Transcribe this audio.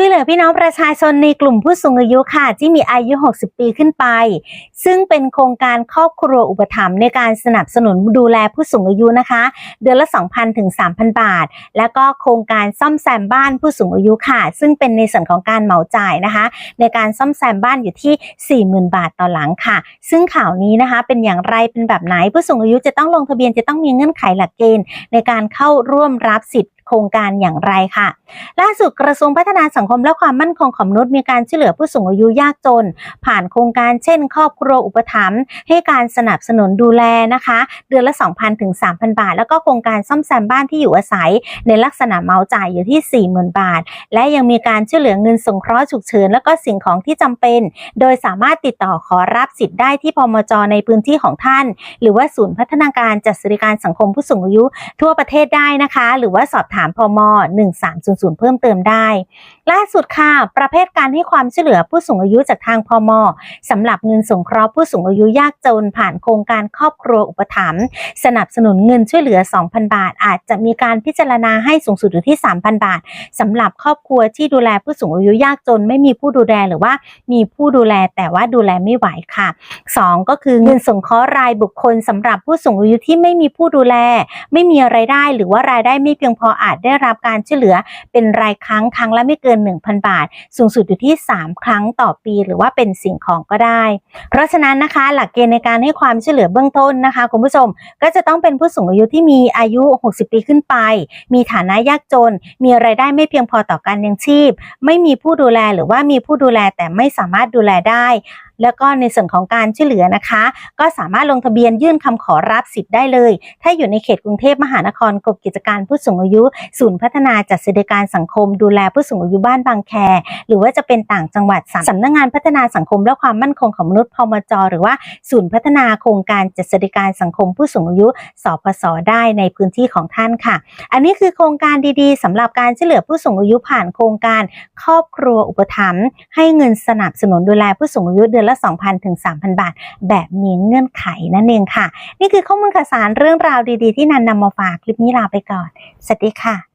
ช่วยเหลือพี่น้องประชาชนในกลุ่มผู้สูงอายุค่ะ ที่มีอายุ 60 ปีขึ้นไป ซึ่งเป็นโครงการครอบครัวอุปถัมภ์ในการสนับสนุนดูแลผู้สูงอายุนะคะ เดือนละ 2,000 ถึง 3,000 บาท แล้วก็โครงการซ่อมแซมบ้านผู้สูงอายุค่ะ ซึ่งเป็นในส่วนของการเหมาจ่ายนะคะ ในการซ่อมแซมบ้านอยู่ที่ 40,000 บาทต่อหลังค่ะ ซึ่งข่าวนี้นะคะเป็นอย่างไรเป็นแบบไหนผู้สูงอายุจะต้องลงทะเบียนจะต้องมีเงื่อนไขหลักเกณฑ์ในการเข้าร่วมรับสิทธิ์ โครงการอย่างไรค่ะ ล่าสุดกระทรวงพัฒนาสังคมและความมั่นคงของมนุษย์มีการช่วยเหลือผู้สูงอายุยากจน ผ่านโครงการเช่น ครอบครัวอุปถัมภ์ให้การสนับสนุนดูแลนะคะ เดือนละ 2,000ถึง3,000 บาท แล้วก็โครงการซ่อมแซมบ้านที่อยู่อาศัย ในลักษณะเมาจ่ายอยู่ที่ 40,000 บาท และยังมีการช่วยเหลือเงินสงเคราะห์ฉุกเฉิน แล้วก็สิ่งของที่จำเป็น โดยสามารถติดต่อขอรับสิทธิ์ได้ที่พมจในพื้นที่ของท่าน หรือว่าศูนย์พัฒนาการจัดสวัสดิการสังคมผู้สูงอายุ ทั่วประเทศได้นะคะ หรือว่าสอบถามามพม1300 เพิ่มเติมได้ ล่าสุดค่ะ ประเภทการให้ความช่วยเหลือผู้สูงอายุจากทางพมสำหรับเงินสงเคราะห์ผู้สูงอายุยากจนผ่านโครงการครอบครัวอุปถัมภ์สนับสนุนเงินช่วยเหลือ 2,000 บาท อาจจะมีการพิจารณาให้สูงสุดอยู่ที่ 3,000 บาทสำหรับครอบครัวที่ดูแลผู้สูงอายุยากจน ไม่มีผู้ดูแลหรือว่ามีผู้ดูแลแต่ว่าดูแลไม่ไหวค่ะสองก็คือเงินสงเคราะห์รายบุคคลสำหรับผู้สูงอายุที่ไม่มีผู้ดูแล ไม่มีรายได้หรือว่ารายได้ไม่เพียงพออาจได้รับการช่วยเหลือเป็นรายครั้งครั้งละไม่เกิน 1,000 บาท สูงสุดอยู่ที่ 3 ครั้งต่อปีหรือว่าเป็นสิ่งของก็ได้ เพราะฉะนั้นนะคะหลักเกณฑ์ในการให้ความช่วยเหลือเบื้องต้นนะคะคุณผู้ชมก็จะต้องเป็นผู้สูงอายุที่มีอายุ 60 ปีขึ้นไป มีฐานะยากจน มีรายได้ไม่เพียงพอต่อการยังชีพ ไม่มีผู้ดูแลหรือว่ามีผู้ดูแลแต่ไม่สามารถดูแลได้ แล้วก็ในส่วนของการช่วยเหลือนะคะ ก็สามารถลงทะเบียนยื่นคำขอรับสิทธิ์ได้เลย ถ้าอยู่ในเขตกรุงเทพมหานครกรมกิจการผู้สูงอายุ ศูนย์พัฒนาจัดสวัสดิการสังคม ดูแลผู้สูงอายุบ้านบางแค หรือว่าจะเป็นต่างจังหวัดสำนักงานพัฒนาสังคมและความมั่นคงของมนุษย์พมจ หรือว่าศูนย์พัฒนาโครงการจัดสวัสดิการสังคมผู้สูงอายุสพสได้ในพื้นที่ของท่านค่ะ อันนี้คือโครงการดีๆสำหรับการช่วยเหลือผู้สูงอายุผ่านโครงการ ครอบครัวอุปถัมภ์ให้เงินสนับสนุนดูแลผู้สูงอายุเดือนละ 2,000ถึง3,000 บาท แบบมีเงื่อนไขนั่นเองค่ะ นี่คือข้อมูลข่าวสารเรื่องราวดีๆ ที่นันนำมาฝากคลิปนี้ลาไปก่อน สวัสดีค่ะ